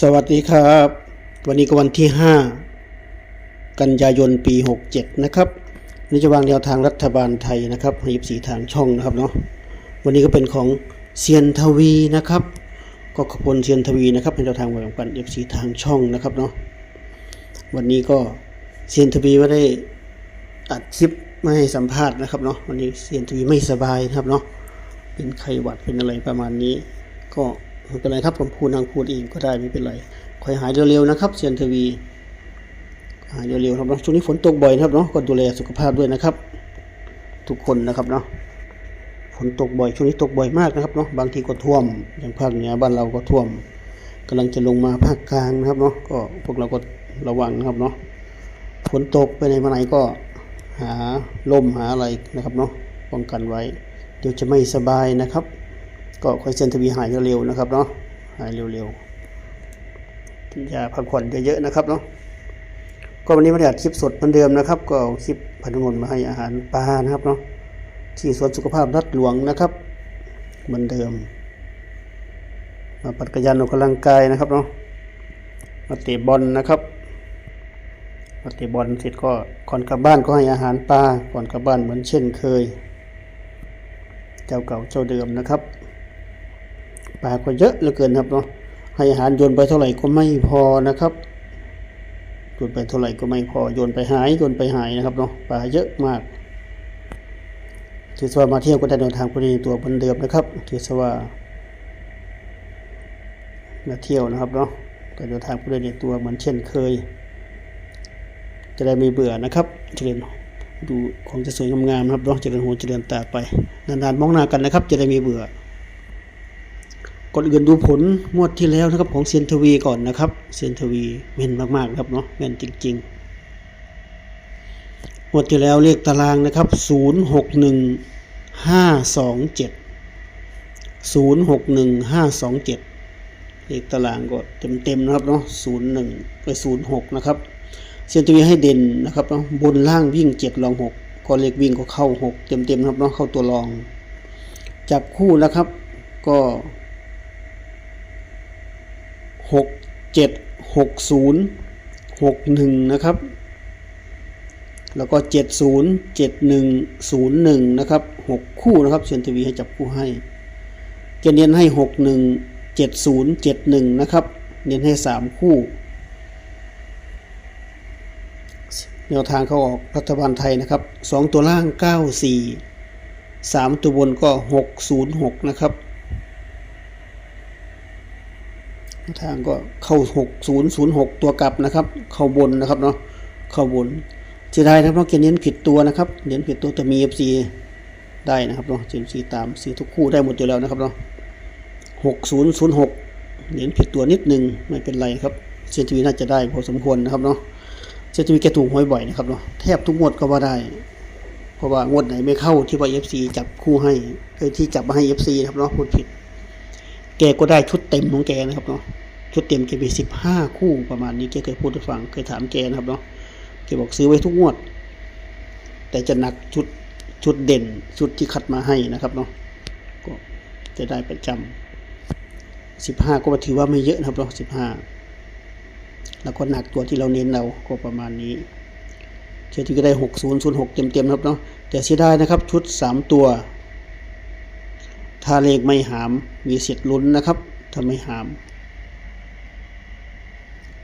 สวัสดีครับ วันนี้ก็วันที่ 5 กันยายนปี 67 นะครับนนี่จะวางแนวทางรัฐบาลไทยนะครับหยิบสีทางช่องนะครับเนาะวันนี้ก็เป็นของเซียนทวีนะครับ ก็ขอบคุณเซียนทวีนะครับให้แนวทางไว้ของกันยิบสีทางช่องนะครับเนาะวันนี้ก็เซียนทวีไม่ได้อัดคลิปไม่ให้สัมภาษณ์นะครับเนาะวันนี้เซียนทวีไม่สบายนะครับเนาะเป็นไข้หวัดเป็นอะไรประมาณนี้ ก็ ไม่เป็นไรครับผมพูดนางพูดเองก็ได้ไม่เป็นไรคอยหายเร็วๆนะครับเซียนทวีหายเร็วๆครับเนาะช่วงนี้ฝนตกบ่อยนะครับเนาะก็ดูแลสุขภาพด้วยนะครับ ทุกคนนะครับเนาะฝนตกบ่อยช่วงนี้ตกบ่อยมากนะครับเนาะบางทีก็ท่วมอย่างภาคเหนือบ้านเราก็ท่วมกำลังจะลงมาภาคกลางนะครับเนาะก็พวกเราก็ระวังนะครับเนาะฝนตกไปไหนมาไหนก็หาลมหาอะไรนะครับเนาะป้องกันไว้ เดี๋ยวจะไม่สบายนะครับ ก็คอยเซนทวีหายเร็วๆนะครับเนาะหายเร็วๆกินยาพักผ่อนเยอะๆนะครับเนาะก็วันนี้มาได้อัดคลิปสดเหมือนเดิมนะครับ ก็เอาคลิปพันธมนมาให้อาหารปลานะครับเนาะที่สวนสุขภาพรัดหลวงนะครับ เหมือนเดิม มาปัดกระยานออกกำลังกายนะครับเนาะมาเตะบอลนะครับมาเตะบอลเสร็จก็ก่อนกลับบ้านก็ให้อาหารปลาก่อนกลับบ้านเหมือนเช่นเคย เจ้าเก่าเจ้าเดิมนะครับ ปลาก็เยอะเหลือเกินครับเนาะให้อาหารโยนไปเท่าไหร่ก็ไม่พอนะครับโยนไปเท่าไหร่ก็ไม่พอโยนไปหายโยนไปหายนะครับเนาะปลาเยอะมากถือว่ามาเที่ยวก็ได้เดินทางพอดีตัวเหมือนเดิมนะครับถือว่ามาเที่ยวนะครับเนาะก็เดินทางพอดีตัวเหมือนเช่นเคย จะได้ไม่เบื่อนะครับเจริญดูของจะสวยงามๆนะครับเนาะเจริญหูเจริญตาไปนานๆมองหน้ากันนะครับ จะได้ไมีเบื่อ ก่อนอื่นดูผลงวดที่แล้วนะครับของเซียนทวีก่อนนะครับเซียนทวีแม่นมากๆครับเนาะแม่นจริงๆงวดที่แล้วเลขตารางนะครับศูนย์หกหนึ่งห้าสองเจ็ดศูนย์หกหนึ่งห้าสองเจ็ดเลขตารางก็เต็มๆนะครับเนาะศูนย์หนึ่งไปศูนย์หกนะครับเซียนทวีให้เด่นนะครับเนาะบนล่างวิ่งเจ็ดรองหกก็เลขวิ่งก็เข้าหกเต็มๆครับเนาะเข้าตัวรอง จับคู่แล้วครับก็ หกเจ็ดหกศูนย์หกหนึ่งนะครับ แล้วก็เจ็ดศูนย์เจ็ดหนึ่งศูนย์หนึ่งนะครับหกคู่นะครับเซียนทวีให้จับคู่ให้ จะเน้นให้หกหนึ่งเจ็ดศูนย์เจ็ดหนึ่งนะครับ เน้นให้สามคู่แนวทางเขาออกรัฐบาลไทยนะครับสองตัวล่างเก้าสี่สามตัวบนก็หกศูนย์หกนะครับแนว ทางก็เข้าหกศูนย์ศูนย์หกตัวกลับนะครับ เข้าบนนะครับเนาะเข้าบนจะได้นะครับเพราะเกเน้นผิดตัวนะครับเน้นผิดตัวแต่มีเอฟซีได้นะครับเนาะเจมซีตามสีทุกคู่ได้หมดอยู่แล้วนะครับเนาะหกศูนย์ศูนย์หกเน้นผิดตัวนิดนึงไม่เป็นไรครับเซนทีวีน่าจะได้พอสมควรนะครับเนาะเซนติมีแกถูกหวยบ่อยนะครับเนาะแทบทุกงวดก็ว่าได้เพราะว่างวดไหนไม่เข้าที่ว่า FC จับคู่ให้เอ้ยที่จับมาให้ FC นะครับเนาะพูดผิด กก็ได้ชุดเต็มของแกนะครับเนาะชุดเต็มแกมีสิบห้าคู่ประมาณนี้แกเคยพูดให้ฟังเคยถามแกนะครับเนาะแกบอกซื้อไว้ทุกงวด แต่จะหนักชุดชุดเด่นชุดที่คัดมาให้นะครับเนาะก็จะได้ประจำสิบห้าก็ถือว่าไม่เยอะนะครับเนาะสิบห้าแล้วก็หนักตัวที่เราเน้นเราก็ประมาณนี้เชื่อที่ก็ได้หกศูนย์ศูนย์หกเต็มเต็มครับเนาะแต่เสียดายนะครับชุดสามตัว ถ้าเลขไม่หาม มีสิทธิ์ลุ้นนะครับ ถ้าไม่หาม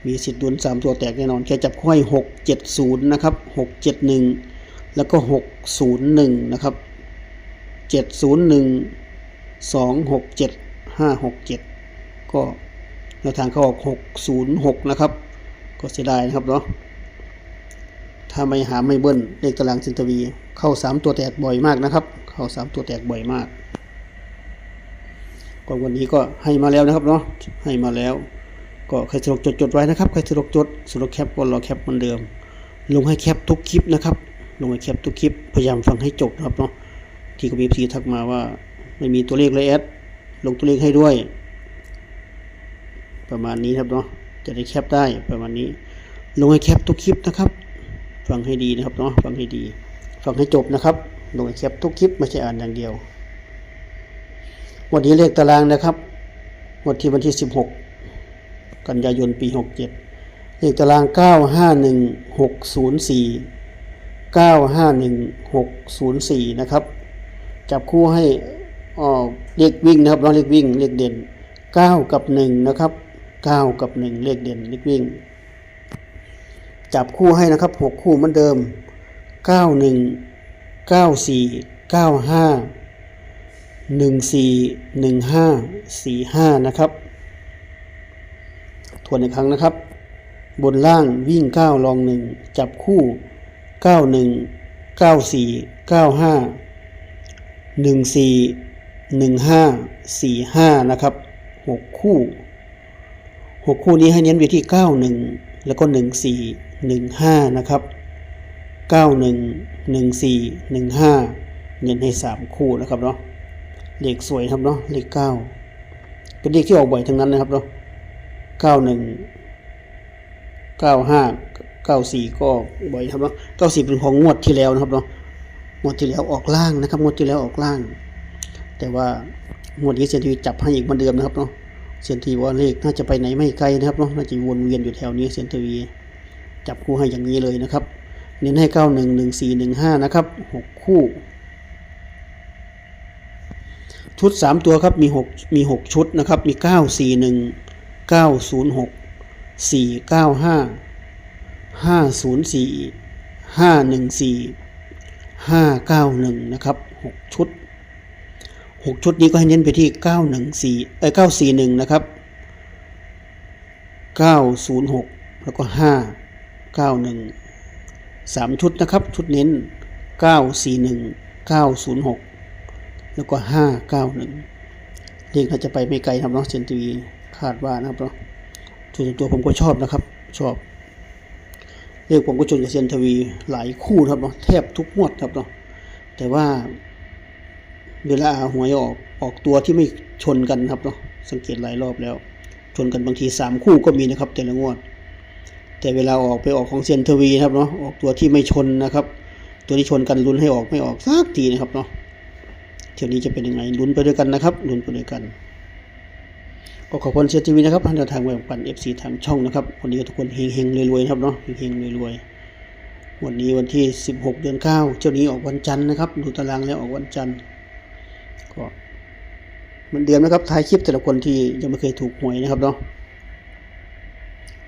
มีสิทธิ์ลุ้นสามตัวแตกแน่นอน แค่จับคู่ให้หกเจ็ดศูนย์นะครับหกเจ็ดหนึ่งแล้วก็หกศูนย์หนึ่งนะครับเจ็ดศูนย์หนึ่งสองหกเจ็ดห้าหกเจ็ดก็แนวทางเขาออกหกศูนย์หกนะครับ ก็เสียดายนะครับเนาะถ้าไม่หาไม่เบิ้ลเลขตารางซินทวี เข้าสามตัวแตกบ่อยมากนะครับ เข้าสามตัวแตกบ่อยมาก ก็วันนี้ก็ให้มาแล้วนะครับเนาะให้มาแล้ว ก็ใครสะดวกจดจดไว้นะครับใครสะดวกจดสะดวกแคปก็รอแคปเหมือนเดิม ลงให้แคปทุกคลิปนะครับ ลงให้แคปทุกคลิปพยายามฟังให้จบนะครับเนาะที่กบีพีทักมาว่าไม่มีตัวเลขเลยแอดลงตัวเลขให้ด้วย ประมาณนี้ครับเนาะจะได้แคปได้ประมาณนี้ ลงให้แคปทุกคลิปนะครับ ฟังให้ดีนะครับเนาะฟังให้ดี ฟังให้จบนะครับลงให้แคปทุกคลิปไม่ใช่อ่านอย่างเดียว วันนี้เลขตารางนะครับ วันที่วันที่ 16 กันยายนปี 67 เลขตาราง 951604 951604 นะครับ จับคู่ให้ออกเลขวิ่งนะครับเราเลขวิ่งเลขเด่น 9 กับ 1 นะครับ 9 กับ 1 เลขเด่นเลขวิ่ง จับคู่ให้นะครับ 6 คู่เหมือนเดิม 91 94 95 14 15 45 นะครับ ทวนอีกครั้งนะครับ บนล่างวิ่ง 9 ลอง 1 จับคู่ 91 94 95 14 15 45 นะครับ 6 คู่ 6 คู่นี้ให้เน้นไปที่ 91 แล้วก็ 14 15 นะครับ 91 14 15 เน้นให้ 3 คู่นะครับเนาะ เลขสวยครับเนาะเลข9เป็นเลขที่ออกบ่อยทั้งนั้นนะครับเนาะ91 95 94ก็ออกบ่อยครับเนาะ94เป็นของงวดที่แล้วนะครับเนาะงวดที่แล้วออกล่างนะครับงวดที่แล้วออกล่าง แต่ว่างวดนี้เซียนทีวีจับให้อีกเหมือนเดิมนะครับเนาะเซียนทีวีว่าเลขน่าจะไปไหนไม่ไกลนะครับเนาะน่าจะวนเวียนอยู่แถวนี้เซียนทีวีจับคู่ให้อย่างนี้เลยนะครับ เน้นให้91 14 15นะครับ6คู่ ชุด 3 ตัวครับมี6มี 6 ชุดนะครับ มี 941 906 495 504 514 591 นะครับ 6 ชุด 6 ชุดนี้ก็ให้เน้นไปที่ 914เอ้ย941 นะครับ 906 แล้วก็ 591 3 ชุดนะครับ ชุดเน้น 941 906 แล้วก็591เลขน่าจะไปไม่ไกลนะครับเนาะเซนทีวีคาดว่านะครับเนาะส่วนตัวผมก็ชอบนะครับ ชอบเลขผมก็ชนกับเซียนทวีหลายคู่ครับเนาะแทบทุกงวดครับเนาะแต่ว่าเวลาหวยออกออกตัวที่ไม่ชนกันครับเนาะสังเกตหลายรอบแล้ว ชนกันบางทีสามคู่ก็มีนะครับ แต่ละงวด แต่เวลาออกไปออกของเซียนทวีครับเนาะออกตัวที่ไม่ชนนะครับ ตัวที่ชนกันลุ้นให้ออกไม่ออกสักทีนะครับเนาะ เที่ยวนี้จะเป็นยังไงลุ้นไปด้วยกันนะครับลุ้นไปด้วยกัน ก็ขอบคุณเซียนทีวีนะครับทางเดินทางไปกับกันเอฟซีทางช่องนะครับวันนี้ก็ทุกคนเฮงเฮงรวยๆนะครับเนาะเฮงๆรวยๆวันนี้วันที่ 16 เดือน 9เจ้านี้ออกวันจันทร์นะครับดูตารางแล้วออกวันจันทร์ก็เหมือนเดิมนะครับท้ายคลิปแต่ละคนที่ยังไม่เคยถูกหวยนะครับเนาะ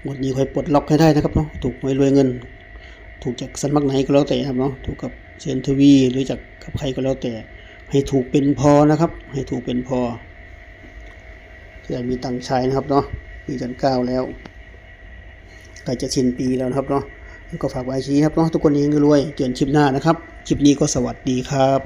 วันนี้ค่อยปลดล็อกให้ได้นะครับเนาะถูกหวยรวยเงิน ถูกจากสำนักไหนก็แล้วแต่ครับเนาะถูกกับเซียนทวีหรือจากกับใครก็แล้วแต่ ให้ถูกเป็นพอนะครับ ให้ถูกเป็นพอจะมีตังใช้นะครับเนาะปีจันเก้าแล้วใกล้จะสิ้นปีแล้วนะครับเนาะก็ฝากไว้ชี้ครับเนาะทุกคนเองรวยเจอกันคลิปหน้านะครับ คลิปนี้ก็สวัสดีครับ